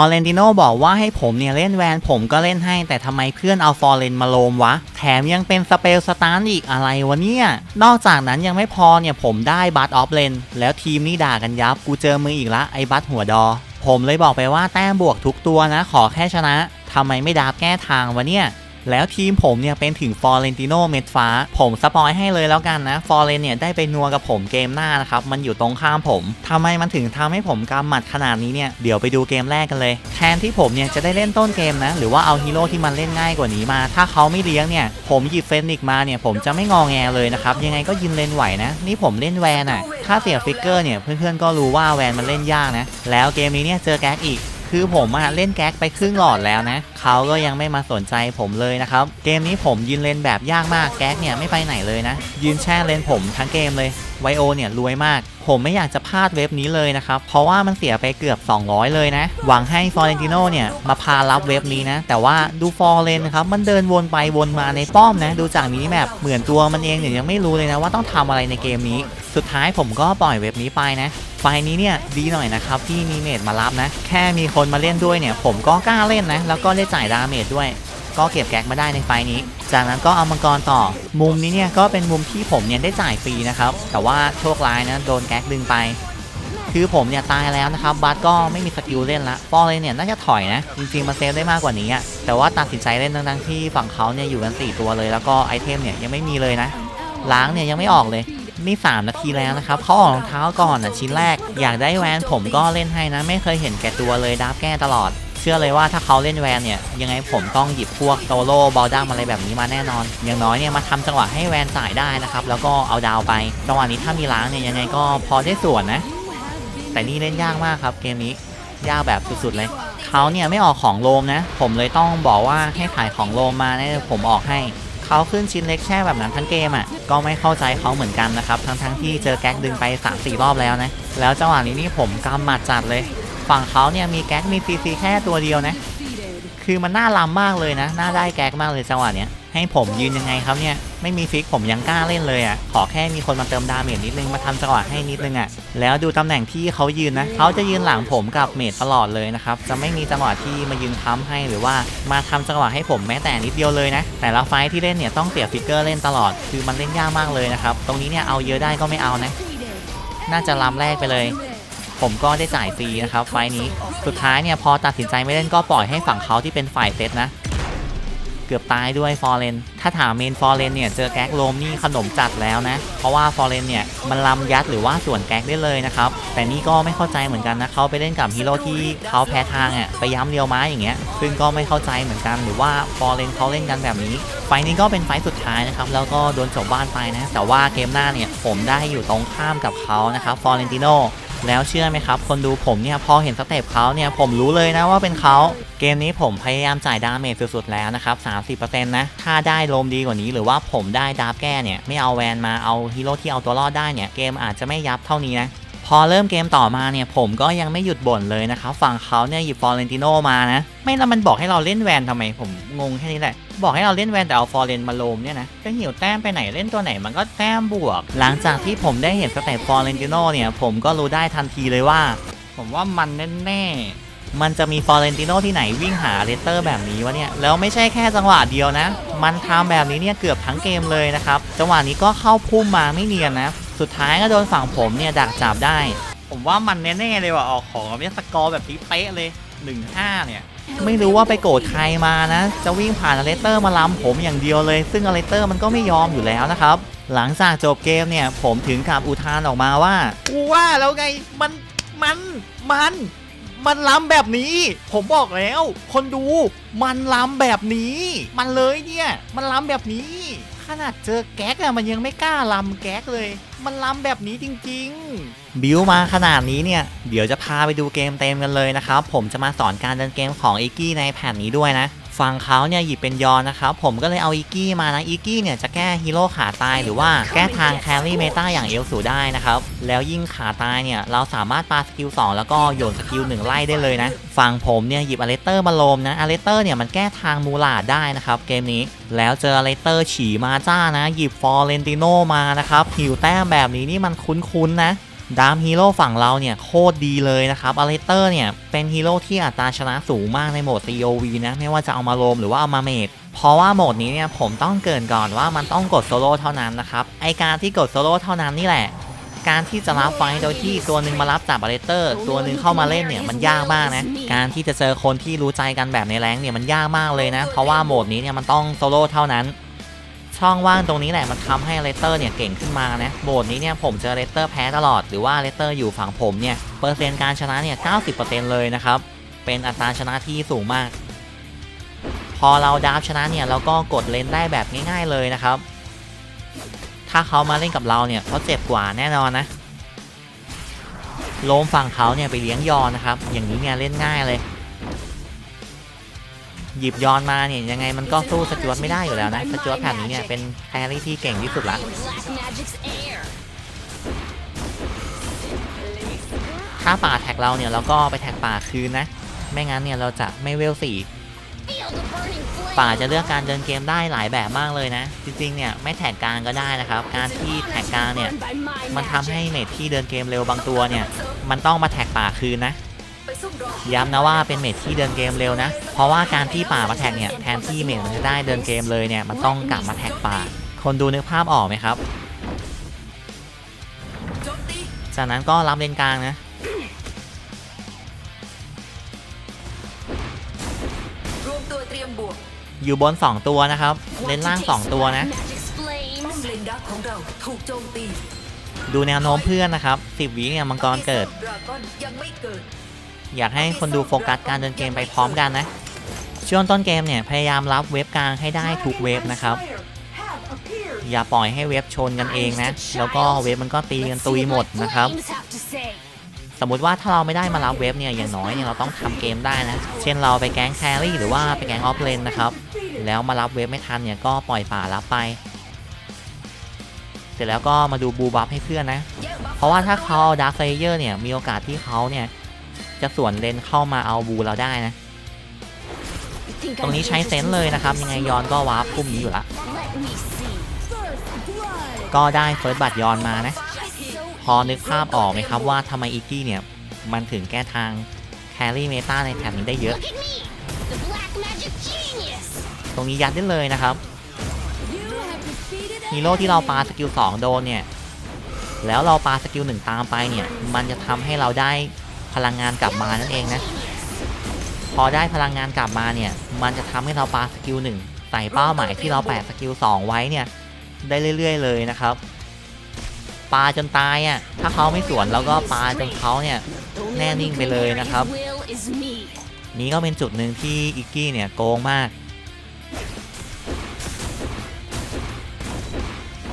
อร์เรนติโนบอกว่าให้ผมเนี่ยเล่นแวนผมก็เล่นให้ แต่ทำไมเพื่อนเอาฟอร์เรนมาโลมวะ แถมยังเป็นสเปลสตาร์อีกอะไรวะเนี่ย นอกจากนั้นยังไม่พอเนี่ยผมได้บัตออฟเลนแล้วทีมนี่ด่ากันยับ กูเจอมืออีกละไอ้บัตหัวดอ ผมเลยบอกไปว่าแต้มบวกทุกตัวนะ ขอแค่ชนะทำไมไม่ดาบแก้ทางวะเนี่ย แล้วทีมผมเนี่ยเป็นถึงฟอร์เรนติโนเมดฟ้า ผมสปอยให้เลยแล้วกันนะฟอร์เรนเนี่ยได้ไปนัวกับผมเกมหน้านะครับ มันอยู่ตรงข้ามผมทำไมมันถึงทำให้ผมกำหมัดขนาดนี้เนี่ย เดี๋ยวไปดูเกมแรกกันเลย แทนที่ผมเนี่ยจะได้เล่นต้นเกมนะ หรือว่าเอาฮีโร่ที่มันเล่นง่ายกว่านี้มา ถ้าเขาไม่เลี้ยงเนี่ยผมหยิบเฟนิกมาเนี่ยผมจะไม่งอแงเลยนะครับยังไงก็ยินเลนไหวนะ นี่ผมเล่นแวนอะ่ะถ้าเสียฟิกเกอร์เนี่ยเพื่อนๆก็รู้ว่าแวนมันเล่นยากนะแล้วเกมนี้เนี่ยเจอแก๊กอีกคือผมอะเล่นแก๊กไปครึ่งหลอดแล้วนะ เขาก็ยังไม่มาสนใจผมเลยนะครับ เกมนี้ผมยืนเลนแบบยากมากแก๊กเนี่ยไม่ไปไหนเลยนะ ยืนแช่เลนผมทั้งเกมเลยไวโอเนี่ยรวยมาก ผมไม่อยากจะพลาดเว็บนี้เลยนะครับ เพราะว่ามันเสียไปเกือบ 200 เลยนะ หวังให้ฟอร์เรนติโนเนี่ยมาพารับเว็บนี้นะ แต่ว่าดูฟอร์เรนครับ มันเดินวนไปวนมาในป้อมนะ ดูจากมินิแมปเหมือนตัวมันเองเนี่ยยังไม่รู้เลยนะว่าต้องทำอะไรในเกมนี้ สุดท้ายผมก็ปล่อยเว็บนี้ไปนะไฟล์นี้เนี่ยดีหน่อยนะครับที่มีเมดมารับนะ แค่มีคนมาเล่นด้วยเนี่ยผมก็กล้าเล่นนะ แล้วก็ได้จ่ายดาเมจด้วย ก็เก็บแก๊กมาได้ในไฟนี้ จากนั้นก็เอามังกรต่อ มุมนี้เนี่ยก็เป็นมุมที่ผมเนี่ยได้จ่ายฟรีนะครับ แต่ว่าโชคร้ายนะโดนแก๊กดึงไป คือผมเนี่ยตายแล้วนะครับบัสก็ไม่มีสกิลเล่นละฟอเลยเนี่ยน่าจะถอยนะ จริงๆมาเซฟได้มากกว่านี้อะแต่ว่าตัดสินใจเล่นทั้งๆที่ฝั่งเขาเนี่ยอยู่กัน 4 ตัวเลย แล้วก็ไอเทมเนี่ยยังไม่มีเลยนะ ล้างเนี่ยยังไม่ออกเลยนี่3นาทีแล้วนะครับเขาออกรองเท้าก่อนอะชิ้นแรก อยากได้แวนผมก็เล่นให้นะ ไม่เคยเห็นแก่ตัวเลยดับแก้ตลอด ชื่อเลยว่าถ้าเขาเล่นแวนเนี่ย ยังไงผมต้องหยิบพวกโตโร่บอลดัมอะไรแบบนี้มาแน่นอน อย่างน้อยเนี่ยมาทำจังหวะให้แวนจ่ายได้นะครับ แล้วก็เอาดาวไป จังหวะนี้ถ้ามีล้างเนี่ยยังไงก็พอได้ส่วนนะ แต่นี่เล่นยากมากครับเกมนี้ยากแบบสุดๆเลย เขาเนี่ยไม่ออกของโลมนะ ผมเลยต้องบอกว่าให้ขายของโลมมานะเดี๋ยผมออกให้เขาขึ้นชิ้นเล็กแช่แบบนั้นทั้งเกมอะ ก็ไม่เข้าใจเขาเหมือนกันนะครับ ทั้งๆที่เจอแก๊กดึงไป3-4รอบแล้วนะ แล้วจังหวะนี้นี่ผมกำหมัดจัดเลย ฝั่งเขาเนี่ยมีแก๊กมีซีซีแค่ตัวเดียวนะ คือมันน่าลำมากเลยนะ น่าได้แก๊กมากเลยจังหวะเนี้ย ให้ผมยืนยังไงครับเนี่ย ไม่มีฟิกผมยังกล้าเล่นเลยอะ ขอแค่มีคนมาเติมดาเมจนิดนึง มาทำจังหวะให้นิดนึงอะ แล้วดูตำแหน่งที่เขายืนนะ เขาจะยืนหลังผมกับเมจตลอดเลยนะครับ จะไม่มีจังหวะที่มายืนค้ำให้หรือว่ามาทำจังหวะให้ผมแม้แต่นิดเดียวเลยนะ แต่ละไฟท์ที่เล่นเนี่ยต้องเสียฟิกเกอร์เล่นตลอด คือมันเล่นยากมากเลยนะครับ ตรงนี้เนี่ยเอาเยอะได้ก็ไม่เอานะ น่าจะลำแรกไปเลย ผมก็ได้จ่ายฟรีนะครับไฟนี้สุดท้ายเนี่ยพอตัดสินใจไม่เล่นก็ปล่อยให้ฝั่งเขาที่เป็นฝ่ายเซตนะ เกือบตายด้วยฟอร์เรนถ้าถามเมนฟอร์เรนเนี่ยเจอแก๊กโลมนี่ขนมจัดแล้วนะ เพราะว่าฟอร์เรนเนี่ยมันลำยัดหรือว่าส่วนแก๊กได้เลยนะครับ แต่นี่ก็ไม่เข้าใจเหมือนกันนะเขาไปเล่นกับฮีโร่ที่เขาแพ้ทางอะไปย้ำเรียวไม้อย่างเงี้ยซึ่งก็ไม่เข้าใจเหมือนกันหรือว่าฟอร์เรนเขาเล่นกันแบบนี้ไฟนี้ก็เป็นไฟสุดท้ายนะครับ แล้วก็โดนจบบ้านไปนะ แต่ว่าเกมหน้าเนี่ยผมได้อยู่ตรงข้ามกับเขานะครับฟอร์เรนติโน แล้วเชื่อไหมครับ คนดูผมเนี่ยพอเห็นสเต็ปเขาเนี่ยผมรู้เลยนะว่าเป็นเขาเกมนี้ผมพยายามจ่ายดาเมจสุดๆแล้วนะครับ 30%นะ ถ้าได้โลมดีกว่านี้หรือว่าผมได้ดาบแก้เนี่ย ไม่เอาแวนมาเอาฮีโร่ที่เอาตัวรอดได้เนี่ย เกมอาจจะไม่ยับเท่านี้นะ พอเริ่มเกมต่อมาเนี่ยผมก็ยังไม่หยุดบ่นเลยนะครับฝั่งเขาเนี่ยหยิบฟอร์เรนติโนมานะ ไม่แล้วมันบอกให้เราเล่นแวนทำไมผมงงแค่นี้แหละ บอกให้เราเล่นแวนแต่เอาฟอร์เรนมาโลมเนี่ยนะจะหิวแต้มไปไหนเล่นตัวไหนมันก็แต้มบวก หลังจากที่ผมได้เห็นสเตปฟอร์เรนติโนเนี่ยผมก็รู้ได้ทันทีเลยว่า ผมว่ามันแน่ๆมันจะมีฟอร์เรนติโนที่ไหนวิ่งหาเลสเตอร์แบบนี้วะเนี่ยแล้วไม่ใช่แค่จังหวะเดียวนะ มันทำแบบนี้เนี่ยเกือบทั้งเกมเลยนะครับจังหวะนี้ก็เข้าพุ่มมาไม่เนียนนะ สุดท้ายก็โดนฝั่งผมเนี่ยดักจับได้ ผมว่ามันแน่ๆเลยว่ะออกของเนี่ยสกอร์แบบนี้เป๊ะเลย1-5เนี่ยไม่รู้ว่าไปโกรธใครมานะ จะวิ่งผ่านอเลสเตอร์มาล้ำผมอย่างเดียวเลย ซึ่งอเลสเตอร์มันก็ไม่ยอมอยู่แล้วนะครับ หลังจากจบเกมเนี่ย ผมถึงกับอุทานออกมาว่ากูว่าแล้วไงมันมันมัน มันล้ำแบบนี้ ผมบอกแล้ว คนดูมันล้ำแบบนี้ มันเลยเนี่ย มันล้ำแบบนี้ ขนาดเจอแก๊กอะมันยังไม่กล้าล้ำแก๊กเลย มันล้ำแบบนี้จริง ๆ บิวมาขนาดนี้เนี่ย เดี๋ยวจะพาไปดูเกมเต็มกันเลยนะครับ ผมจะมาสอนการเดินเกมของอีกี้ในแผ่นนี้ด้วยนะ ฝั่งเขาเนี่ยหยิบเป็นยอนนะครับ ผมก็เลยเอาอีกี้มานะอีกี้เนี่ยจะแก้ฮีโร่ขาตายหรือว่าแก้ทางแครี่เมตาอย่างเอลสูได้นะครับ แล้วยิ่งขาตายเนี่ยเราสามารถปาสกิล2แล้วก็โยนสกิล1ไล่ได้เลยนะ ฝั่งผมเนี่ยหยิบอเลเตอร์มาโลมนะอเลเตอร์เนี่ยมันแก้ทางมูลาดได้นะครับเกมนี้ แล้วเจออเลเตอร์ฉี่มาจ้านะ หยิบฟอร์เรนติโนมานะครับหิวแต้มแบบนี้นี่มันคุ้นๆนะ ดามฮีโร่ฝั่งเราเนี่ยโคตรดีเลยนะครับอเลเตอร์เนี่ยเป็นฮีโร่ที่อัตราชนะสูงมากในโหมด COV นะ ไม่ว่าจะเอามาโลมหรือว่าเอามาเมดเพราะว่าโหมดนี้เนี่ยผมต้องเกินก่อนว่ามันต้องกดโซโล่เท่านั้นนะครับ ไอการที่กดโซโล่เท่านั้นนี่แหละ การที่จะรับไฟโดยที่ตัวหนึ่งมารับจากอเลเตอร์ ตัวหนึ่งเข้ามาเล่นเนี่ยมันยากมากนะ การที่จะเจอคนที่รู้ใจกันแบบในแรงเนี่ยมันยากมากเลยนะ เพราะว่าโหมดนี้เนี่ยมันต้องโซโล่เท่านั้น ช่องว่างตรงนี้แหละมันทำให้เลเตอร์เนี่ยเก่งขึ้นมานะโหมดนี้เนี่ยผมเจอเลเตอร์แพ้ตลอดหรือว่าเลเตอร์อยู่ฝั่งผมเนี่ยเปอร์เซ็นต์การชนะเนี่ย90%เลยนะครับเป็นอัตราชนะที่สูงมาก พอเราดาบชนะเนี่ยเราก็กดเลนได้แบบง่าย ๆเลยนะครับ ถ้าเขามาเล่นกับเราเนี่ยเขาเจ็บกว่าแน่นอนนะโลมฝั่งเขาเนี่ยไปเลี้ยงยอนนะครับ อย่างนี้เนี่ยเล่นง่ายเลย หยิบย้อนมาเนี่ยยังไงมันก็สู้สจวตไม่ได้อยู่แล้วนะสจวตแผ่นนี้เนี่ยเป็นแครี่ที่เก่งที่สุดละถ้าป่าแท็กเราเนี่ยเราก็ไปแท็กป่าคืนนะ ไม่งั้นเนี่ยเราจะไม่เวลสี่ป่าจะเลือกการเดินเกมได้หลายแบบมากเลยนะ จริงๆเนี่ยไม่แท็กกลางก็ได้นะครับ การที่แท็กกลางเนี่ยมันทำให้เมทที่เดินเกมเร็วบางตัวเนี่ยมันต้องมาแท็กป่าคืนนะ ย้ำนะว่าเป็นเมทที่เดินเกมเร็วนะ เพราะว่าการที่ป่ามาแท็กเนี่ยแทนที่เมทมันจะได้เดินเกมเลยเนี่ยมันต้องกลับมาแท็กป่า คนดูนึกภาพออกไหมครับโจมตีจากนั้นก็รับเลนกลางนะรวมตัวเตรียมบวกอยู่บน 2 ตัวนะครับ เลนล่าง 2 ตัวนะ Magic's ป้อม flames. เลนดักของเราถูกโจมตีดูแนวโน้มเพื่อนนะครับ 10วิเนี่ยมังกรเกิดดราก้ อยากให้คนดูโฟกัสการเดินเกมไปพร้อมกันนะ ช่วงต้นเกมเนี่ยพยายามรับเว็บกลางให้ได้ทุกเว็บนะครับ อย่าปล่อยให้เว็บชนกันเองนะ แล้วก็เว็บมันก็ตีกันตุยหมดนะครับ สมมุติว่าถ้าเราไม่ได้มารับเว็บเนี่ยอย่างน้อยเนี่ยเราต้องทำเกมได้นะ เช่นเราไปแก๊งแครี่หรือว่าไปแก๊งออฟเลนนะครับ แล้วมารับเว็บไม่ทันเนี่ยก็ปล่อยป่ารับไปเสร็จแล้วก็มาดูบูบัฟให้เพื่อนนะ เพราะว่าถ้าเขาดาร์คเยอร์เนี่ยมีโอกาสที่เขาเนี่ย จะสวนเลนเข้ามาเอาบูเราได้นะ You think ตรงนี้ใช้เซนส์เลยนะครับ ยังไงยอนก็วาร์ปพุ่มนี้อยู่ละ Let me see. First blood. ก็ได้เฟิร์สบัตรยอนมานะ So พอนึกภาพออกไหมครับว่าทำไมอีกี้เนี่ย มันถึงแก้ทางแครี่เมตาในแผ่นนี้ได้เยอะ look at me, the black magic genius. ตรงนี้ยัดได้เลยนะครับ You have defeated ฮีโร่ที่เราปาสกิล2โดนเนี่ย แล้วเราปาสกิล1ตามไปเนี่ย มันจะทำให้เราได้ พลังงานกลับมานั่นเองนะ พอได้พลังงานกลับมาเนี่ย มันจะทำให้เราปาสกิล1ใส่เป้าหมายที่เราแปะสกิล2ไว้เนี่ย ได้เรื่อย ๆ เลยนะครับปาจนตายอะถ้าเขาไม่สวนแล้วก็ปาจนเขาเนี่ยแน่นิ่งไปเลยนะครับ นี้ก็เป็นจุดหนึ่งที่อิกกี้เนี่ยโกงมาก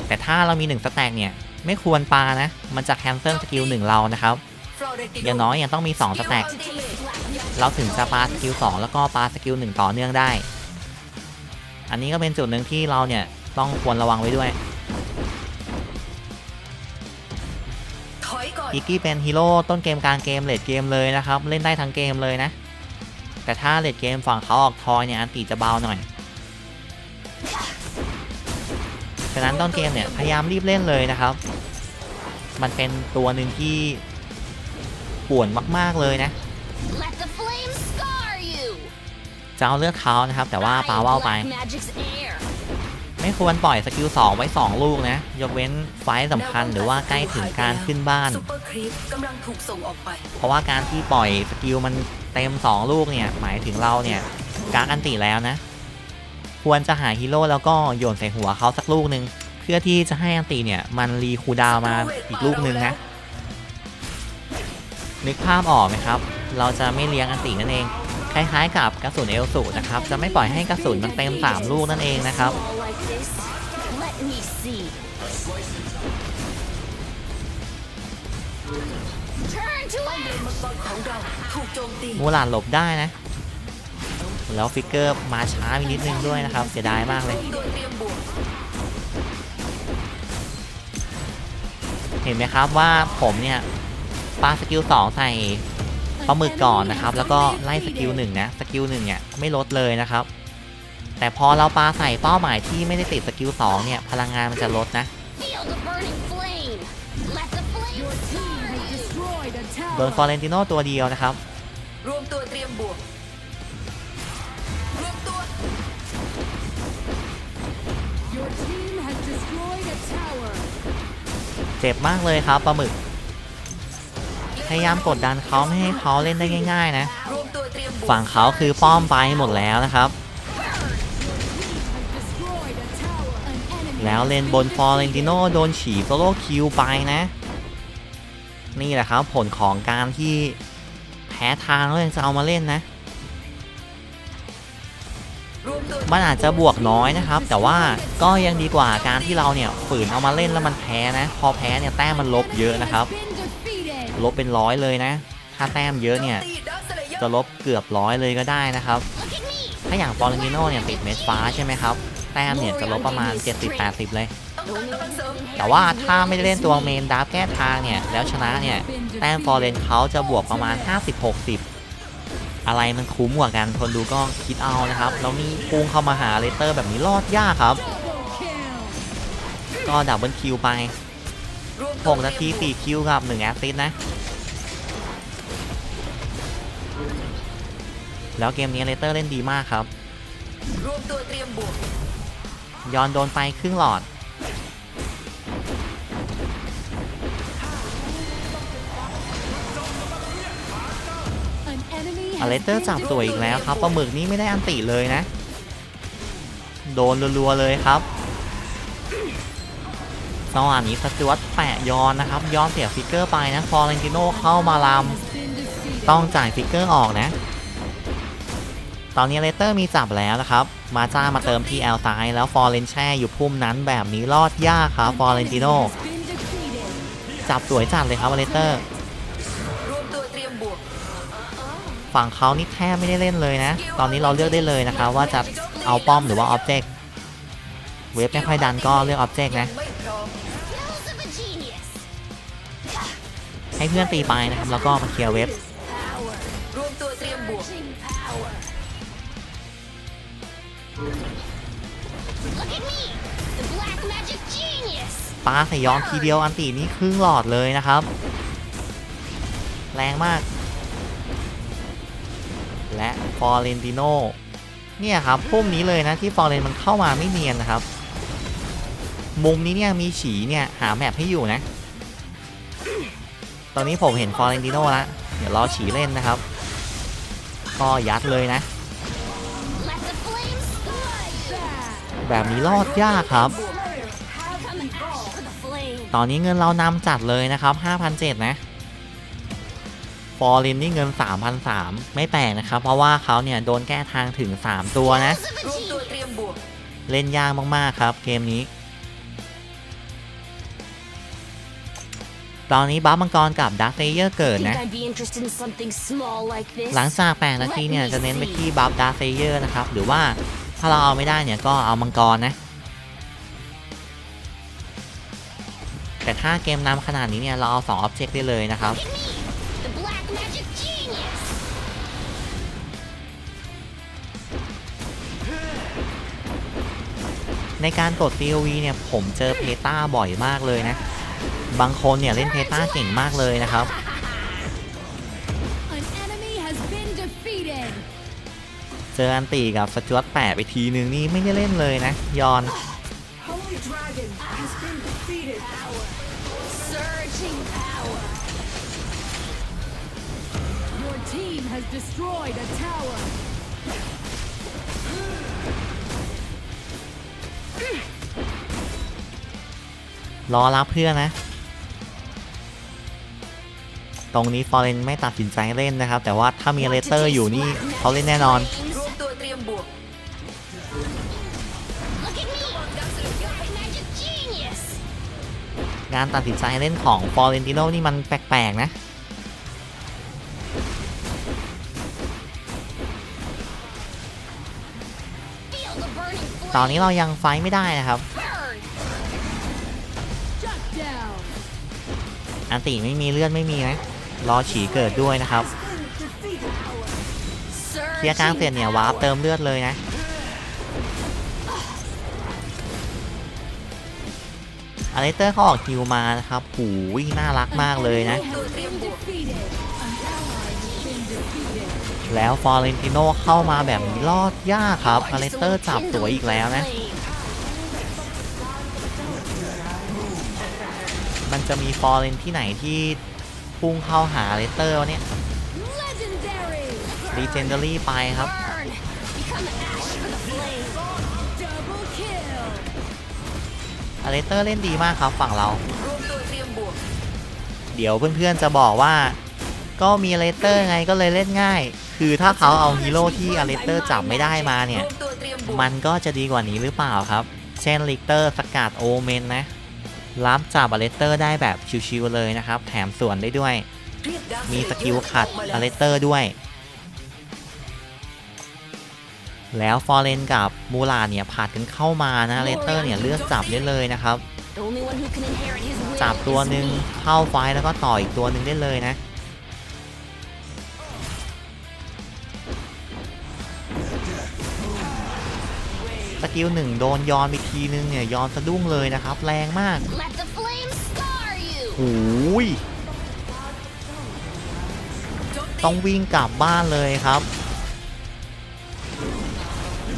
แต่ถ้าเรามี1สแต็กเนี่ย ไม่ควรปานะ มันจะแคนเซิลสกิล1เรานะครับ อเรติโอย่างน้อยยังต้องมี 2 สแต็ก เราถึงจะปาสกิล 2 แล้วก็ปาสกิล 1 ต่อเนื่องได้ อันนี้ก็เป็นจุดหนึ่งที่เราเนี่ยต้องควรระวังไว้ด้วยถอยก่อนอิกกี้เป็นฮีโร่ต้นเกมกลางเกมเลดเกมเลยนะครับ เล่นได้ทั้งเกมเลยนะ แต่ถ้าเลดเกมฝั่งเขาออกทอยเนี่ยอันตีจะเบาหน่อยฉะนั้นต้นเกมเนี่ยพยายามรีบเล่นเลยนะครับ มันเป็นตัวหนึ่งที่ ป่วนมาก ๆ เลยนะ Let the flames scar you. จะเอาเลือกเขานะครับ แต่ว่าปาว่าวไป Black magic's air. ไม่ควรปล่อยสกิล2ไว้ 2 ลูกนะ ยกเว้นไฟต์สำคัญหรือว่าใกล้ถึงการขึ้นบ้านซุปเปอร์ครีปกำลังถูกส่งออกไปเพราะว่าการที่ปล่อยสกิลมันเต็ม 2 ลูกเนี่ย หมายถึงเราเนี่ยกากอันติแล้วนะ ควรจะหาฮีโร่แล้วก็โยนใส่หัวเขาสักลูกหนึ่งเพื่อที่จะให้อันติเนี่ยมันรีคูลดาวน์มาอีกลูกหนึ่งนะ นึกภาพออกไหมครับ เราจะไม่เลี้ยงอันตินั่นเอง คล้ายๆกับกระสุนเอลสูนะครับ จะไม่ปล่อยให้กระสุนมันเต็ม3ลูกนั่นเองนะครับ มูหลานหลบได้นะ แล้วฟิกเกอร์มาช้าไปนิดนึงด้วยนะครับ เสียดายมากเลย เห็นไหมครับว่าผมเนี่ย ปาสกิล2ใส่ปลาหมึกก่อนนะครับ แล้วก็ไล่สกิลหนึ่งนะสกิลหนึ่งเนี่ยไม่ลดเลยนะครับ แต่พอเราปาใส่เป้าหมายที่ไม่ได้ติดสกิล2เนี่ยพลังงานมันจะลดนะ Feel the burning flame. Let the flame Your team โดนฟอเรนติโนตัวเดียวนะครับรวมตัวเตรียมบวกรวมตัว Your team has destroyed a tower. เจ็บมากเลยครับปลาหมึก พยายามกดดันเขาไม่ให้เขาเล่นได้ง่าย ๆ นะรวมตัวเตรียมบวกฝั่งเขาคือป้อมไปหมดแล้วนะครับ Has destroyed a tower. An enemy แล้วเลนบนฟอเรนติโนโดนฉีโซโลคิวไปนะ นี่แหละครับผลของการที่แพ้ทางแล้วยังจะเอามาเล่นนะรวมตัวมันอาจจะบวกน้อยนะครับ แต่ว่าก็ยังดีกว่าการที่เราเนี่ยฝืนเอามาเล่นแล้วมันแพ้นะ พอแพ้เนี่ยแต้มมันลบเยอะนะครับ been defeated. ลบเป็นร้อยเลยนะ ถ้าแต้มเยอะเนี่ย จะลบเกือบร้อยเลยก็ได้นะครับ ถ้าอย่างฟอร์เรนติโนเนี่ยติดเม็ดฟ้าใช่ไหมครับ แต้มเนี่ยจะลบประมาณ 70-80 เลยต้องการกำลังเสริมแต่ว่าถ้าไม่ได้เล่นตัวเมนดับแก้ทางเนี่ย แล้วชนะเนี่ย แต้มฟอร์เรนเขาจะบวกประมาณ 50-60อะไรมันคุ้มกว่ากันคนดูก็คิดเอานะครับแล้วนี่พุ่งเข้ามาหาเลเตอร์แบบนี้รอดยากครับ ก็ดับเบิลคิวไป 6นาที4คิวกับ1แอสซิสนะ แล้วเกมนี้เลเตอร์เล่นดีมากครับ รวมตัวเตรียมบวกยอนโดนไปครึ่งหลอด อเลเตอร์จับตัวอีกแล้วครับปลาหมึกนี่ไม่ได้อันติเลยนะ โดนรัวๆเลยครับ สว่านนี้สจวตแปะย้อนนะครับย้อนเสียฟิกเกอร์ไปนะฟอร์เรนติโนเข้ามาลำต้องจ่ายฟิกเกอร์ออกนะ ตอนนี้เลเตอร์มีจับแล้วนะครับ มาจ้ามาเติมที่แอลซ้ายแล้วฟอร์เรนแช่อยู่พุ่มนั้นแบบนี้รอดยากครับฟอร์เรนติโนจับสวยจัดเลยครับเลเตอร์ฝั่งเขานี่แทบไม่ได้เล่นเลยนะ ตอนนี้เราเลือกได้เลยนะครับว่าจะเอาป้อมหรือว่าอ็อบเจกต์เว็บไม่ค่อยดันก็เลือกอ็อบเจกต์นะ ให้เพื่อนตีไปนะครับ แล้วก็มาเคลียร์เว็บรวมตัวเตรียมบวกปาใส่ย้อนทีเดียวอันตีนี่ครึ่งหลอดเลยนะครับ แรงมาก และฟอร์เรนติโนเนี่ยครับพุ่มนี้เลยนะที่ฟอร์เรนมันเข้ามาไม่เนียนนะครับ มุมนี้เนี่ยมีฉีเนี่ยหาแมปให้อยู่นะ ตอนนี้ผมเห็นฟอร์เรนติโนแล้วเดี๋ยวรอฉีเล่นนะครับ ก็ยัดเลยนะ แบบนี้รอดยากครับ ตอนนี้เงินเรานำจัดเลยนะครับ 5,007นะฟอร์ลินนี่เงิน 3,003ไม่แปลกนะครับ เพราะว่าเขาเนี่ยโดนแก้ทางถึง 3 ตัวนะ Nose of a รวมตัว genius. เตรียมบวกเล่นยากมาก ๆ ครับเกมนี้ ตอนนี้บัฟมังกรกับดักเซเยอร์เกิด Think นะ I'd be interested in something small like this? หลังจาก8นาทีเนี่ยจะเน้นไปที่บัฟดักเซเยอร์นะครับ หรือว่าถ้าเราเอาไม่ได้เนี่ยก็เอามังกรนะ แต่ถ้าเกมนำขนาดนี้เนี่ยเราเอา2ออบเจกต์ได้เลยนะครับ Look at me. The black magic genius. ในการกด COV เนี่ยผมเจอเพตาบ่อยมากเลยนะ บางคนเนี่ยเล่นเพตาเก่งมากเลยนะครับ An enemy has been defeated. เจออันตีกับสจวตแปะไปทีนึงนี่ไม่ได้เล่นเลยนะ ยอน Holy Dragon has been defeated Surging power. Your team has destroyed a tower. รอรับเพื่อนนะ ตรงนี้ฟอร์เรนไม่ตัดสินใจเล่นนะครับ แต่ว่าถ้ามีเลเตอร์อยู่นี่เขาเล่นแน่นอน กานตัดสินใจเล่นของฟอร์เรนติโนนี่มันแปลกๆนะตอนนี้เรายังไฟไม่ได้นะครับ อันติไม่มีเลือดไม่มีนะ รอฉีเกิดด้วยนะครับเคลียร์กลางเสร็จเนี่ยวาร์ปเติมเลือดเลยนะอเลสเตอร์เขาออกคิวมานะครับหูยน่ารักมากเลยนะ แล้วฟอร์เรนติโนเข้ามาแบบนี้รอดยากครับอเลสเตอร์จับตัวอีกแล้วนะ มันจะมีฟอร์เรนที่ไหนที่ พุ่งเข้าหาอเลสเตอร์วะเนี่ย Legendary. รีเจนเดอรี่ไปครับ Burn! Become ash for the flame! Double kill. อเลสเตอร์เล่นดีมากครับฝั่งเรารวมตัวเตรียมบวกเดี๋ยวเพื่อนๆจะบอกว่า ก็มีอเลสเตอร์ไงก็เลยเล่นง่าย คือถ้าเขาเอาฮีโร่ที่อเลสเตอร์จับไม่ได้มาเนี่ยรวมตัวเตรียมบวกมันก็จะดีกว่านี้หรือเปล่าครับ เช่นลิกเตอร์สกัดโอเมนนะ รับจับอเลสเตอร์ได้แบบชิวๆเลยนะครับ แถมสวนได้ด้วยเรียกดาร์คมีเลเยอร์สกิลขัดออกมาอแล้วเลสเตอร์ด้วย แล้วฟอร์เรนกับมูลาเนี่ยผัดกันเข้ามานะอเลสเตอร์เนี่ยเลือกจับได้เลยนะครับ The only one who can inherit his will จับตัว is หนึ่ง me. เข้าไฟท์แล้วก็ต่ออีกตัวหนึ่งได้เลยนะ สกิลหนึ่งโดนย้อนไปทีนึงเนี่ยย้อนสะดุ้งเลยนะครับ แรงมาก Let the flames scar you! หูยต้องวิ่งกลับบ้านเลยครับ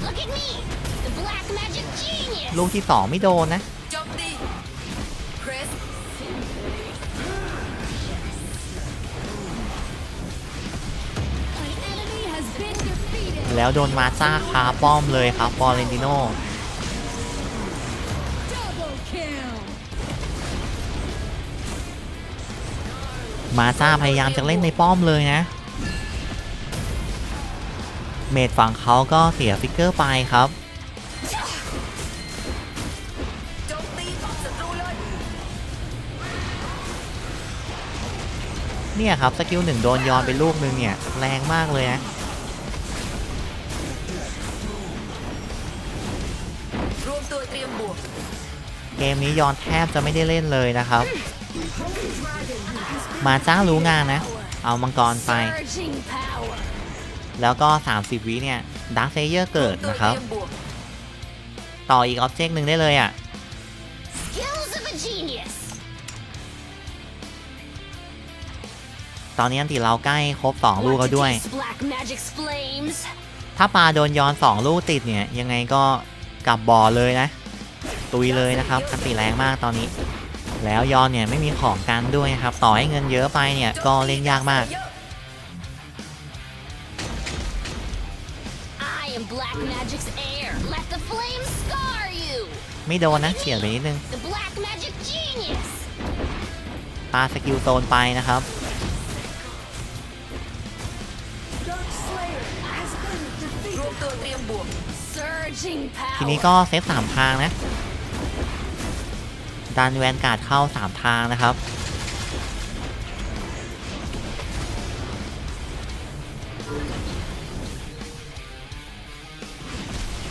Look at me! The black magic genius! ลูกที่สองไม่โดนนะ แล้วโดนมาจ้าคาป้อมเลยครับฟอร์เรนติโนมาจ้าพยายามจะเล่นในป้อมเลยนะ เมดฝั่งเขาก็เสียฟิกเกอร์ไปครับ เนี่ยครับ สกิลหนึ่งโดนย้อนไปลูกนึงเนี่ย แรงมากเลยนะ มตัวเตรียมบวกเกมนี้ย้อนแทบจะไม่ได้เล่นเลยนะครับ มาจ้ารู้งานนะ เอามังกรไป Surging power! แล้วก็ 30 วิเนี่ยดักเซเยอร์เกิดตัวนะครับเตรียมบวกต่ออีกออบเจกต์หนึ่งได้เลยอะ Skills of a genius! ตอนนี้อันติเราใกล้ครบ 2 ลูก Want แล้ว to ด้วย taste black magic's flames? ถ้าปลาโดนย้อน 2 ลูกติดเนี่ย ยังไงก็ กลับบ่อเลยนะ ตุยเลยนะครับอันติแรงมากตอนนี้ แล้วย้อนเนี่ยไม่มีของกันด้วยนะครับ ต่อให้เงินเยอะไปเนี่ยก็เล่นยากมาก I am black magic's heir! Let the flames scar you! ไม่โดนนะเฉียดไปนิดนึง The black magic genius! ปลาสกิลโซนไปนะครับ Dark Slayer has been รว defeated. มตัวเตรียมบวก Surging power! ทีนี้ก็เซตสามทางนะ ดันแวนการ์ดเข้า3ทางนะครับ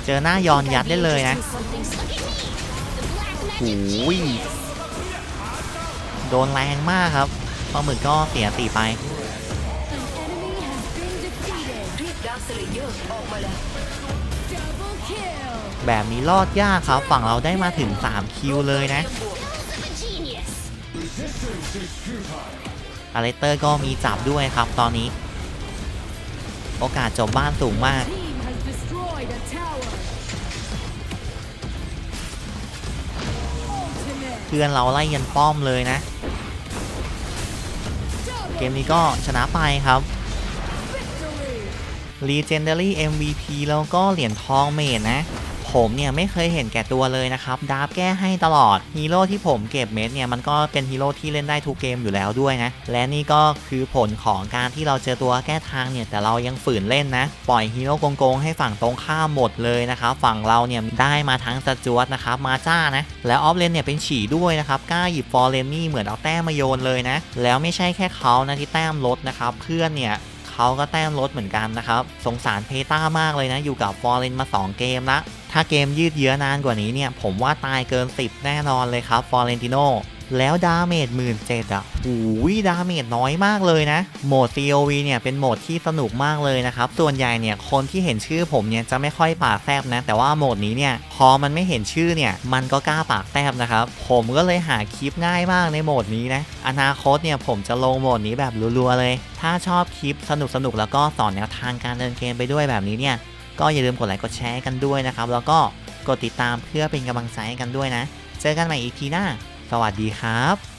เจอหน้ายอนยัดได้เลยนะ Something look at me! The black magic Ui. genius! โดนแรงมากครับปลาหมึกก็เสียตีไป แบบนี้รอดยากครับ ฝั่งเราได้มาถึง 3 คิวเลยนะรวมตัว Skills of a genius! อเลสเตอร์ก็มีจับด้วยครับตอนนี้ โอกาสจบบ้านสูงมาก เพื่อนเราไล่ยันป้อมเลยนะ เกมนี้ก็ชนะไปครับ Legendary MVP แล้วก็เหรียญทองเมดนะ ผมเนี่ยไม่เคยเห็นแก่ตัวเลยนะครับดาบแก้ให้ตลอดฮีโร่ที่ผมเก็บเมดเนี่ยมันก็เป็นฮีโร่ที่เล่นได้ทุกเกมอยู่แล้วด้วยนะ และนี่ก็คือผลของการที่เราเจอตัวแก้ทางเนี่ยแต่เรายังฝืนเล่นนะ ปล่อยฮีโร่โกงๆให้ฝั่งตรงข้ามหมดเลยนะครับฝั่งเราเนี่ยได้มาทั้งสจวตนะครับมาจ้านะแล้วออฟเลนเนี่ยเป็นฉี่ด้วยนะครับกล้าหยิบฟอร์เรนนี่เหมือนเอาแต้มมาโยนเลยนะแล้วไม่ใช่แค่เขานะที่แต้มลดนะครับเพื่อนเนี่ย เขาก็แต้มลดเหมือนกันนะครับ สงสารเพต้ามากเลยนะ อยู่กับฟอร์เรนมา 2 เกมละถ้าเกมยืดเยื้อนานกว่านี้เนี่ย ผมว่าตายเกิน 10 แน่นอนเลยครับฟอร์เรนติโน แล้วดาเมจหมื่นเจ็ดอะหูยดาเมจน้อยมากเลยนะ โหมด COV เนี่ยเป็นโหมดที่สนุกมากเลยนะครับ ส่วนใหญ่เนี่ยคนที่เห็นชื่อผมเนี่ยจะไม่ค่อยปากแซบนะ แต่ว่าโหมดนี้เนี่ยพอมันไม่เห็นชื่อเนี่ยมันก็กล้าปากแซบนะครับ ผมก็เลยหาคลิปง่ายมากในโหมดนี้นะ อนาคตเนี่ยผมจะลงโหมดนี้แบบรัวๆเลย ถ้าชอบคลิปสนุกๆแล้วก็สอนแนวทางการเดินเกมไปด้วยแบบนี้เนี่ยก็อย่าลืมกดไลค์กดแชร์กันด้วยนะครับ แล้วก็กดติดตามเพื่อเป็นกำลังใจกันด้วยนะ เจอกันใหม่อีพีหน้า สวัสดีครับ